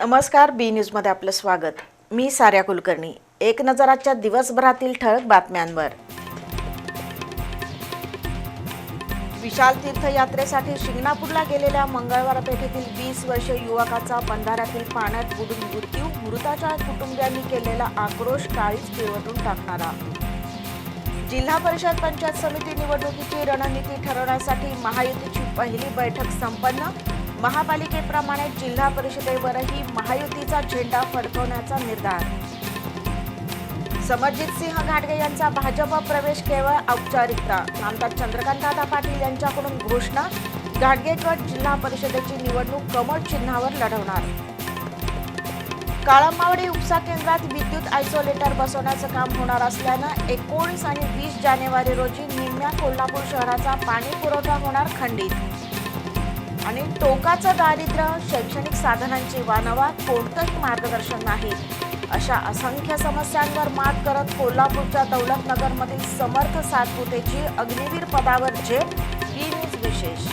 नमस्कार बी न्यूजमध्ये आपलं स्वागत. मी साऱ्या कुलकर्णी. एक नजराच्या दिवसभरातील ठळक बातम्यांवर. विशाल तीर्थयात्रेसाठी शिंगणापूरला गेलेल्या मंगळवार पेठेतील वीस वर्षीय युवकाचा बंधाऱ्यातील पाण्यात बुडून मृत्यू मृताच्या कुटुंबियांनी केलेला आक्रोश काळीच पिळवटून टाकणारा. जिल्हा परिषद पंचायत समिती निवडणुकीची रणनीती ठरवण्यासाठी महायुतीची पहिली बैठक संपन्न महापालिकेप्रमाणे जिल्हा परिषदेवरही महायुतीचा झेंडा फडकवण्याचा निर्धार. समरजित सिंह घाटगे यांचा भाजप प्रवेश केवळ औपचारिकता. आमदार चंद्रकांतदादा पाटील यांच्याकडून घोषणा घाटगे गट जिल्हा परिषदेची निवडणूक कमळ चिन्हावर लढवणार. काळंबावडी उपसा केंद्रात विद्युत आयसोलेटर बसवण्याचं काम होणार असल्यानं एकोणीस आणि वीस जानेवारी रोजी निम्म्या कोल्हापूर शहराचा पाणी पुरवठा होणार खंडित. आणि टोकाचं दारिद्र्य शैक्षणिक साधनांची वानवा कोणतंही मार्गदर्शन नाही. अशा असंख्य समस्यांवर मात करत कोल्हापूरच्या दौलतनगरमधील समर्थ सातपुतेची अग्निवीर पदावर झेप ही न्यूज विशेष.